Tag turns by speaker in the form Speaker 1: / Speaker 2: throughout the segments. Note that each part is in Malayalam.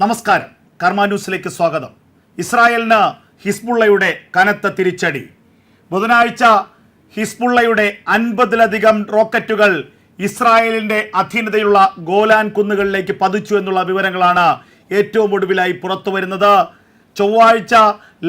Speaker 1: നമസ്കാരം. കർമ്മ ന്യൂസിലേക്ക് സ്വാഗതം. ഇസ്രായേലിന് ഹിസ്ബുള്ളയുടെ കനത്ത തിരിച്ചടി. ബുധനാഴ്ച ഹിസ്ബുള്ളയുടെ അൻപതിലധികം റോക്കറ്റുകൾ ഇസ്രായേലിന്റെ അധീനതയുള്ള ഗോലാൻ കുന്നുകളിലേക്ക് പതിച്ചു എന്നുള്ള വിവരങ്ങളാണ് ഏറ്റവും ഒടുവിലായി പുറത്തു വരുന്നത്. ചൊവ്വാഴ്ച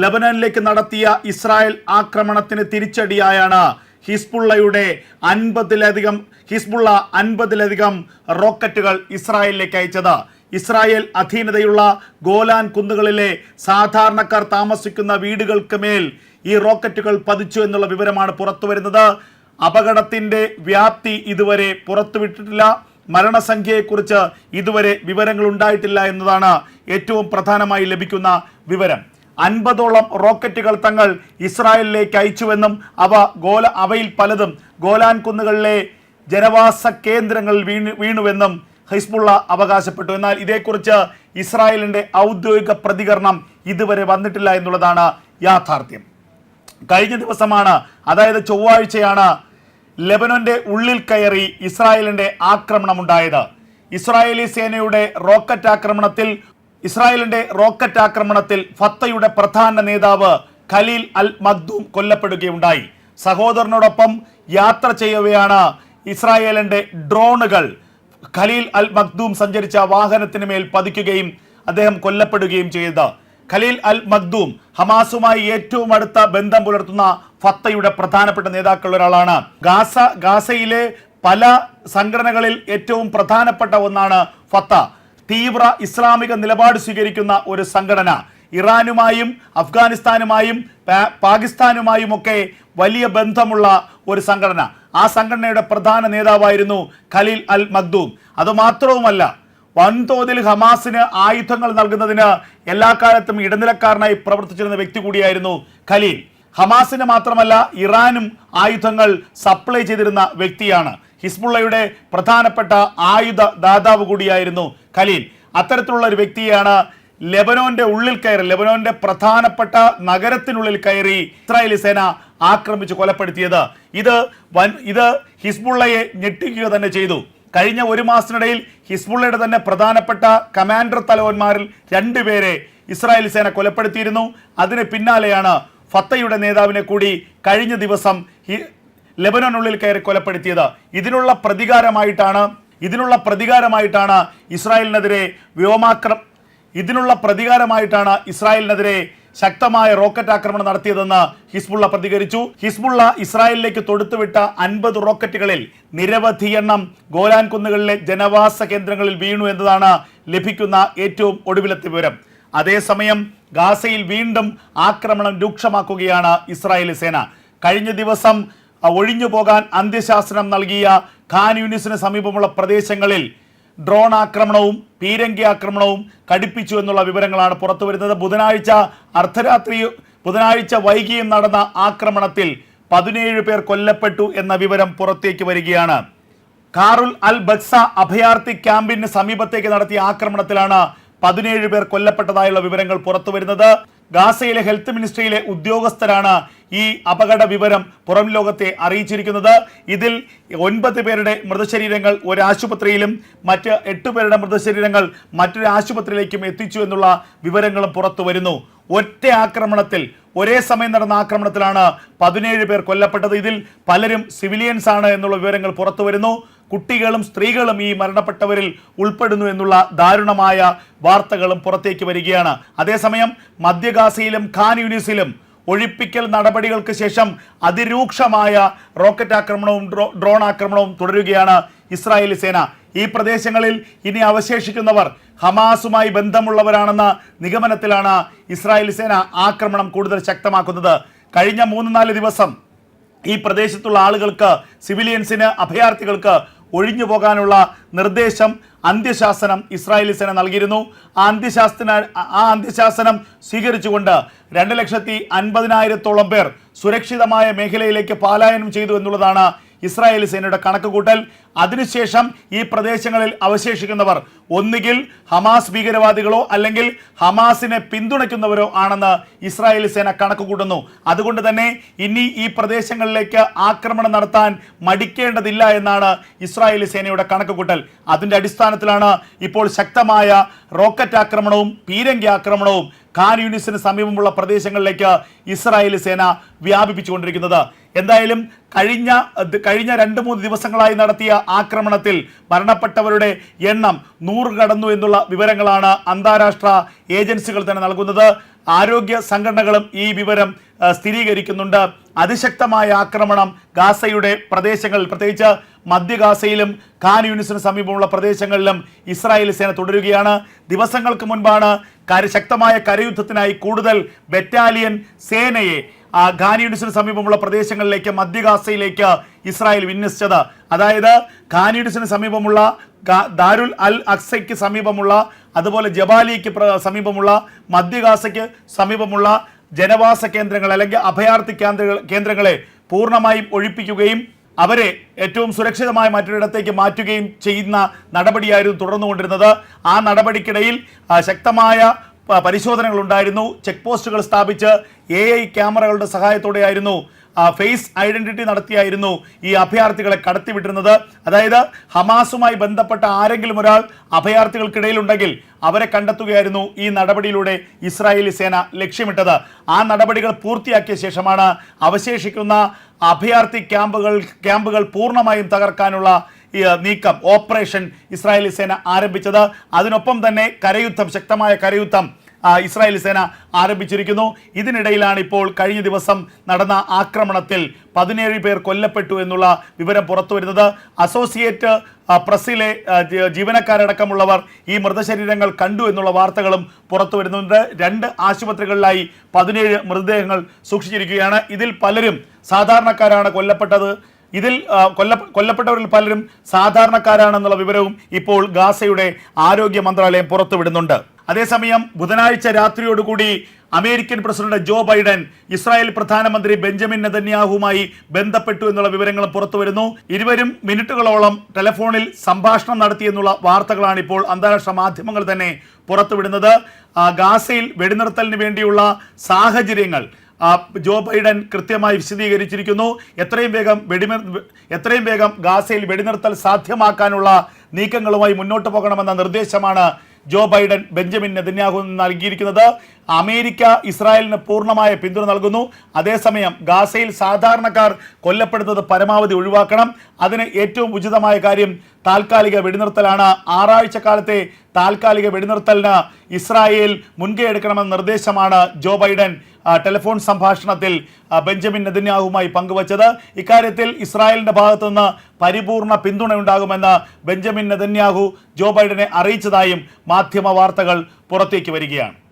Speaker 1: ലബനനിലേക്ക് നടത്തിയ ഇസ്രായേൽ ആക്രമണത്തിന് തിരിച്ചടിയായാണ് ഹിസ്ബുള്ളയുടെ അൻപതിലധികം ഹിസ്ബുള്ള അൻപതിലധികം റോക്കറ്റുകൾ ഇസ്രായേലിലേക്ക് അയച്ചത്. ഇസ്രായേൽ അധീനതയുള്ള ഗോലാൻ കുന്നുകളിലെ സാധാരണക്കാർ താമസിക്കുന്ന വീടുകൾക്ക് മേൽ ഈ റോക്കറ്റുകൾ പതിച്ചു എന്നുള്ള വിവരമാണ് പുറത്തുവരുന്നത്. അപകടത്തിന്റെ വ്യാപ്തി ഇതുവരെ പുറത്തുവിട്ടിട്ടില്ല. മരണസംഖ്യയെക്കുറിച്ച് ഇതുവരെ വിവരങ്ങൾ ഉണ്ടായിട്ടില്ല എന്നതാണ് ഏറ്റവും പ്രധാനമായി ലഭിക്കുന്ന വിവരം. അൻപതോളം റോക്കറ്റുകൾ തങ്ങൾ ഇസ്രായേലിലേക്ക് അയച്ചുവെന്നും അവ ഗോല അവയിൽ പലതും ഗോലാൻ കുന്നുകളിലെ ജനവാസ കേന്ദ്രങ്ങളിൽ വീണു വീണുവെന്നും ഹിസ്ബുള്ള അവകാശപ്പെട്ടു. എന്നാൽ ഇതേക്കുറിച്ച് ഇസ്രായേലിന്റെ ഔദ്യോഗിക പ്രതികരണം ഇതുവരെ വന്നിട്ടില്ല എന്നുള്ളതാണ് യാഥാർത്ഥ്യം. കഴിഞ്ഞ ദിവസമാണ് അതായത് ചൊവ്വാഴ്ചയാണ് ലെബനോന്റെ ഉള്ളിൽ കയറി ഇസ്രായേലിന്റെ ആക്രമണമുണ്ടായത്. ഇസ്രായേലി സേനയുടെ റോക്കറ്റ് ആക്രമണത്തിൽ ഇസ്രായേലിന്റെ റോക്കറ്റ് ആക്രമണത്തിൽ ഫത്തയുടെ പ്രധാന നേതാവ് ഖലീൽ അൽ മഖ്ദൂം കൊല്ലപ്പെടുകയുണ്ടായി. സഹോദരനോടൊപ്പം യാത്ര ചെയ്യവെയാണ് ഇസ്രായേലിന്റെ ഡ്രോണുകൾ. ഖലീൽ അൽ മഖ്ദൂം സഞ്ചരിച്ച വാഹനത്തിന് മേൽ പതിക്കുകയും അദ്ദേഹം കൊല്ലപ്പെടുകയും ചെയ്തത് ഖലീൽ അൽ മഖ്ദൂം ഹമാസുമായി ഏറ്റവും അടുത്ത ബന്ധം പുലർത്തുന്ന ഫത്തയുടെ പ്രധാനപ്പെട്ട നേതാക്കളിൽ ഒരാളാണ്. ഗാസ ഗാസയിലെ പല സംഘടനകളിൽ ഏറ്റവും പ്രധാനപ്പെട്ട ഒന്നാണ് ഫത്ത. തീവ്ര ഇസ്ലാമിക നിലപാട് സ്വീകരിക്കുന്ന ഒരു സംഘടന. ഇറാനുമായും അഫ്ഗാനിസ്ഥാനുമായും പാകിസ്ഥാനുമായും ഒക്കെ വലിയ ബന്ധമുള്ള ഒരു സംഘടന. ആ സംഘടനയുടെ പ്രധാന നേതാവായിരുന്നു ഖലീൽ അൽ മഖ്ദൂം അതുമാത്രവുമല്ല വൻതോതിൽ ഹമാസിന് ആയുധങ്ങൾ നൽകുന്നതിന് എല്ലാ കാലത്തും ഇടനിലക്കാരനായി പ്രവർത്തിച്ചിരുന്ന വ്യക്തി കൂടിയായിരുന്നു ഖലീൽ. ഹമാസിന് മാത്രമല്ല ഇറാനും ആയുധങ്ങൾ സപ്ലൈ ചെയ്തിരുന്ന വ്യക്തിയാണ്. ഹിസ്ബുള്ളയുടെ പ്രധാനപ്പെട്ട ആയുധ ദാതാവ് കൂടിയായിരുന്നു ഖലീൽ. അത്തരത്തിലുള്ള ഒരു വ്യക്തിയാണ് ലെബനോന്റെ ഉള്ളിൽ കയറി ലെബനോന്റെ പ്രധാനപ്പെട്ട നഗരത്തിനുള്ളിൽ കയറി ഇസ്രായേലി സേന ആക്രമിച്ച് കൊലപ്പെടുത്തിയത്. ഇത് വൻ ഇത് ഹിസ്ബുള്ളയെ ഞെട്ടിക്കുക തന്നെ ചെയ്തു. കഴിഞ്ഞ ഒരു മാസത്തിനിടയിൽ ഹിസ്ബുള്ളയുടെ തന്നെ പ്രധാനപ്പെട്ട കമാൻഡർ തലവന്മാരിൽ രണ്ടുപേരെ ഇസ്രായേലി സേന കൊലപ്പെടുത്തിയിരുന്നു. അതിന് പിന്നാലെയാണ് ഫത്തയുടെ നേതാവിനെ കൂടി കഴിഞ്ഞ ദിവസം ലെബനോനുള്ളിൽ കയറി കൊലപ്പെടുത്തിയത്. ഇതിനുള്ള പ്രതികാരമായിട്ടാണ് ഇതിനുള്ള പ്രതികാരമായിട്ടാണ് ഇസ്രായേലിനെതിരെ വ്യോമാക്ര ഇതിനുള്ള പ്രതികാരമായിട്ടാണ് ഇസ്രായേലിനെതിരെ ശക്തമായ റോക്കറ്റ് ആക്രമണം നടത്തിയതെന്ന് ഹിസ്ബുള്ള പ്രതികരിച്ചു. ഹിസ്ബുള്ള ഇസ്രായേലിലേക്ക് തൊടുത്തുവിട്ട അൻപത് റോക്കറ്റുകളിൽ നിരവധി എണ്ണം ഗോലാൻ കുന്നുകളിലെ ജനവാസ കേന്ദ്രങ്ങളിൽ വീണു എന്നതാണ് ലഭിക്കുന്ന ഏറ്റവും ഒടുവിലത്തെ വിവരം. അതേസമയം ഗാസയിൽ വീണ്ടും ആക്രമണം രൂക്ഷമാക്കുകയാണ് ഇസ്രായേലി സേന. കഴിഞ്ഞ ദിവസം ഒഴിഞ്ഞു പോകാൻ അന്ത്യശാസനം നൽകിയ ഖാൻ യൂണിസിന് സമീപമുള്ള പ്രദേശങ്ങളിൽ ഡ്രോൺ ആക്രമണവും പീരങ്കി ആക്രമണവും കടുപ്പിച്ചു എന്നുള്ള വിവരങ്ങളാണ് പുറത്തു വരുന്നത്. ബുധനാഴ്ച അർദ്ധരാത്രി ബുധനാഴ്ച വൈകിയും നടന്ന ആക്രമണത്തിൽ പതിനേഴ് പേർ കൊല്ലപ്പെട്ടു എന്ന വിവരം പുറത്തേക്ക് വരികയാണ്. കാറുൽ അൽ ബക്സ അഭയാർത്ഥി ക്യാമ്പിന് സമീപത്തേക്ക് നടത്തിയ ആക്രമണത്തിലാണ് പതിനേഴ് പേർ കൊല്ലപ്പെട്ടതായുള്ള വിവരങ്ങൾ പുറത്തു വരുന്നത്. ഗാസയിലെ ഹെൽത്ത് മിനിസ്ട്രിയിലെ ഉദ്യോഗസ്ഥരാണ് ഈ അപകട വിവരം പുറം ലോകത്തെ അറിയിച്ചിരിക്കുന്നത്. ഇതിൽ ഒൻപത് പേരുടെ മൃതശരീരങ്ങൾ ഒരു ആശുപത്രിയിലും മറ്റ് എട്ട് പേരുടെ മൃതശരീരങ്ങൾ മറ്റൊരു ആശുപത്രിയിലേക്കും എത്തിച്ചു എന്നുള്ള വിവരങ്ങളും പുറത്തു വരുന്നു. ഒറ്റ ആക്രമണത്തിൽ ഒരേ സമയം നടന്ന ആക്രമണത്തിലാണ് പതിനേഴ് പേർ കൊല്ലപ്പെട്ടത്. ഇതിൽ പലരും സിവിലിയൻസ് ആണ് എന്നുള്ള വിവരങ്ങൾ പുറത്തു വരുന്നു. കുട്ടികളും സ്ത്രീകളും ഈ മരണപ്പെട്ടവരിൽ ഉൾപ്പെടുന്നു എന്നുള്ള ദാരുണമായ വാർത്തകളും പുറത്തേക്ക് വരികയാണ്. അതേസമയം മധ്യഗാസയിലും ഖാൻ യൂണിസിലും ഒഴിപ്പിക്കൽ നടപടികൾക്ക് ശേഷം അതിരൂക്ഷമായ റോക്കറ്റ് ആക്രമണവും ഡ്രോൺ ആക്രമണവും തുടരുകയാണ് ഇസ്രായേലി സേന. ഈ പ്രദേശങ്ങളിൽ ഇനി അവശേഷിക്കുന്നവർ ഹമാസുമായി ബന്ധമുള്ളവരാണെന്ന നിഗമനത്തിലാണ് ഇസ്രായേലി സേന ആക്രമണം കൂടുതൽ ശക്തമാക്കുന്നത്. കഴിഞ്ഞ മൂന്ന് നാല് ദിവസം ഈ പ്രദേശത്തുള്ള ആളുകൾക്ക് സിവിലിയൻസിന് അഭയാർത്ഥികൾക്ക് ഒഴിഞ്ഞു പോകാനുള്ള നിർദ്ദേശം അന്ത്യശാസനം ഇസ്രായേലി സേന നൽകിയിരുന്നു. ആ അന്ത്യശാസന ആ അന്ത്യശാസനം സ്വീകരിച്ചുകൊണ്ട് രണ്ട് ലക്ഷത്തി അൻപതിനായിരത്തോളം പേർ സുരക്ഷിതമായ മേഖലയിലേക്ക് പാലായനം ചെയ്തു എന്നുള്ളതാണ് ഇസ്രായേൽ സേനയുടെ കണക്കുകൂട്ടൽ അതിനുശേഷം ഈ പ്രദേശങ്ങളിൽ അവശേഷിക്കുന്നവർ ഒന്നുകിൽ ഹമാസ് ഭീകരവാദികളോ അല്ലെങ്കിൽ ഹമാസിനെ പിന്തുണയ്ക്കുന്നവരോ ആണെന്ന് ഇസ്രായേൽ സേന കണക്കുകൂട്ടുന്നു അതുകൊണ്ട് തന്നെ ഇനി ഈ പ്രദേശങ്ങളിലേക്ക് ആക്രമണം നടത്താൻ മടിക്കേണ്ടതില്ല എന്നാണ് ഇസ്രായേൽ സേനയുടെ കണക്കുകൂട്ടൽ അതിന്റെ അടിസ്ഥാനത്തിലാണ് ഇപ്പോൾ ശക്തമായ റോക്കറ്റ് ആക്രമണവും പീരങ്കി ആക്രമണവും ഖാൻ യൂണിസിന് സമീപമുള്ള പ്രദേശങ്ങളിലേക്ക് ഇസ്രായേൽ സേന വ്യാപിപ്പിച്ചുകൊണ്ടിരിക്കുന്നത്. എന്തായാലും കഴിഞ്ഞ കഴിഞ്ഞ രണ്ട് മൂന്ന് ദിവസങ്ങളായി നടത്തിയ ആക്രമണത്തിൽ മരണപ്പെട്ടവരുടെ എണ്ണം നൂറ് കടന്നു എന്നുള്ള വിവരങ്ങളാണ് അന്താരാഷ്ട്ര ഏജൻസികൾ തന്നെ നൽകുന്നത്. ആരോഗ്യ സംഘടനകളും ഈ വിവരം സ്ഥിരീകരിക്കുന്നുണ്ട്. അതിശക്തമായ ആക്രമണം ഗാസയുടെ പ്രദേശങ്ങളിൽ പ്രത്യേകിച്ച് മധ്യ ഗാസയിലും ഖാൻ യൂണിസിന് സമീപമുള്ള പ്രദേശങ്ങളിലും ഇസ്രായേൽ സേന തുടരുകയാണ്. ദിവസങ്ങൾക്ക് മുൻപാണ് ശക്തമായ കരയുദ്ധത്തിനായി കൂടുതൽ ബറ്റാലിയൻ സേനയെ ആ ഖാൻ യൂണിസിന് സമീപമുള്ള പ്രദേശങ്ങളിലേക്ക് മധ്യഗാസയിലേക്ക് ഇസ്രായേൽ വിന്യസിച്ചത്. അതായത് ഖാൻ യൂണിസിന് സമീപമുള്ള ദാരുൽ അൽ അക്സയ്ക്ക് സമീപമുള്ള അതുപോലെ ജബാലിക്ക് സമീപമുള്ള മധ്യഗാസയ്ക്ക് സമീപമുള്ള ജനവാസ കേന്ദ്രങ്ങൾ അല്ലെങ്കിൽ അഭയാർത്ഥി കേന്ദ്രങ്ങൾ കേന്ദ്രങ്ങളെ പൂർണമായും ഒഴിപ്പിക്കുകയും അവരെ ഏറ്റവും സുരക്ഷിതമായ മറ്റൊരിടത്തേക്ക് മാറ്റുകയും ചെയ്യുന്ന നടപടിയായിരുന്നു തുടർന്നുകൊണ്ടിരുന്നത്. ആ നടപടിക്കിടയിൽ ശക്തമായ പരിശോധനകൾ ഉണ്ടായിരുന്നു ചെക്ക് പോസ്റ്റുകൾ സ്ഥാപിച്ച് എ ഐ ക്യാമറകളുടെ സഹായത്തോടെയായിരുന്നു ഫേസ് ഐഡന്റിറ്റി നടത്തിയായിരുന്നു ഈ അഭയാർത്ഥികളെ കടത്തിവിട്ടിരുന്നത്. അതായത് ഹമാസുമായി ബന്ധപ്പെട്ട ആരെങ്കിലും ഒരാൾ അഭയാർത്ഥികൾക്കിടയിൽ ഉണ്ടെങ്കിൽ അവരെ കണ്ടെത്തുകയായിരുന്നു ഈ നടപടിയിലൂടെ ഇസ്രായേലി സേന ലക്ഷ്യമിട്ടത്. ആ നടപടികൾ പൂർത്തിയാക്കിയ ശേഷമാണ് അവശേഷിക്കുന്ന അഭയാർത്ഥി ക്യാമ്പുകൾ ക്യാമ്പുകൾ പൂർണമായും തകർക്കാനുള്ള നീക്കം ഓപ്പറേഷൻ ഇസ്രായേലി സേന ആരംഭിച്ചത്. അതിനൊപ്പം തന്നെ കരയുദ്ധം ശക്തമായ കരയുദ്ധം ഇസ്രായേൽ സേന ആരംഭിച്ചിരിക്കുന്നു. ഇതിനിടയിലാണ് ഇപ്പോൾ കഴിഞ്ഞ ദിവസം നടന്ന ആക്രമണത്തിൽ പതിനേഴ് പേർ കൊല്ലപ്പെട്ടു എന്നുള്ള വിവരം പുറത്തു വരുന്നത്. അസോസിയേറ്റ് പ്രസ്സിലെ ജീവനക്കാരടക്കമുള്ളവർ ഈ മൃതശരീരങ്ങൾ കണ്ടു എന്നുള്ള വാർത്തകളും പുറത്തു വരുന്നുണ്ട്. രണ്ട് ആശുപത്രികളിലായി പതിനേഴ് മൃതദേഹങ്ങൾ സൂക്ഷിച്ചിരിക്കുകയാണ്. ഇതിൽ പലരും സാധാരണക്കാരാണ് കൊല്ലപ്പെട്ടത്. ഇതിൽ കൊല്ല കൊല്ലപ്പെട്ടവരിൽ പലരും സാധാരണക്കാരാണെന്നുള്ള വിവരവും ഇപ്പോൾ ഗാസയുടെ ആരോഗ്യ മന്ത്രാലയം പുറത്തുവിടുന്നുണ്ട് അതേസമയം ബുധനാഴ്ച രാത്രിയോടുകൂടി American president Joe Biden Israel പ്രധാനമന്ത്രി ബെഞ്ചമിൻ നെതന്യാഹുമായി ബന്ധപ്പെട്ടു എന്നുള്ള വിവരങ്ങൾ പുറത്തു വരുന്നു. ഇരുവരും മിനിറ്റുകളോളം ടെലിഫോണിൽ സംഭാഷണം നടത്തിയെന്നുള്ള വാർത്തകളാണ് ഇപ്പോൾ അന്താരാഷ്ട്ര മാധ്യമങ്ങൾ തന്നെ പുറത്തുവിടുന്നത് ഗാസയിൽ വെടിനിർത്തലിന് വേണ്ടിയുള്ള സാഹചര്യങ്ങൾ ജോ ബൈഡൻ കൃത്യമായി വിശദീകരിച്ചിരിക്കുന്നു. എത്രയും വേഗം വെടിമ എത്രയും വേഗം ഗാസയിൽ വെടിനിർത്തൽ സാധ്യമാക്കാനുള്ള നീക്കങ്ങളുമായി മുന്നോട്ട് പോകണമെന്ന നിർദ്ദേശമാണ് ജോ ബൈഡൻ ബെഞ്ചമിൻ നെതന്യാഹു നൽകിയിരിക്കുന്നത് അമേരിക്ക ഇസ്രായേലിന് പൂർണമായ പിന്തുണ നൽകുന്നു. അതേസമയം ഗാസയിൽ സാധാരണക്കാർ കൊല്ലപ്പെടുന്നത് പരമാവധി ഒഴിവാക്കണം. അതിന് ഏറ്റവും ഉചിതമായ കാര്യം താൽക്കാലിക വെടിനിർത്തലാണ്. ആറാഴ്ച കാലത്തെ താൽക്കാലിക വെടിനിർത്തലിന് ഇസ്രായേൽ മുൻകൈ എടുക്കണമെന്ന നിർദ്ദേശമാണ് ജോ ബൈഡൻ ടെലിഫോൺ സംഭാഷണത്തിൽ ബെഞ്ചമിൻ നെതന്യാഹുമായി പങ്കുവച്ചത്. ഇക്കാര്യത്തിൽ ഇസ്രായേലിന്റെ ഭാഗത്തുനിന്ന് പരിപൂർണ പിന്തുണയുണ്ടാകുമെന്ന് ബെഞ്ചമിൻ നെതന്യാഹു ജോ ബൈഡനെ അറിയിച്ചതായും മാധ്യമ വാർത്തകൾ പുറത്തേക്ക് വരികയാണ്.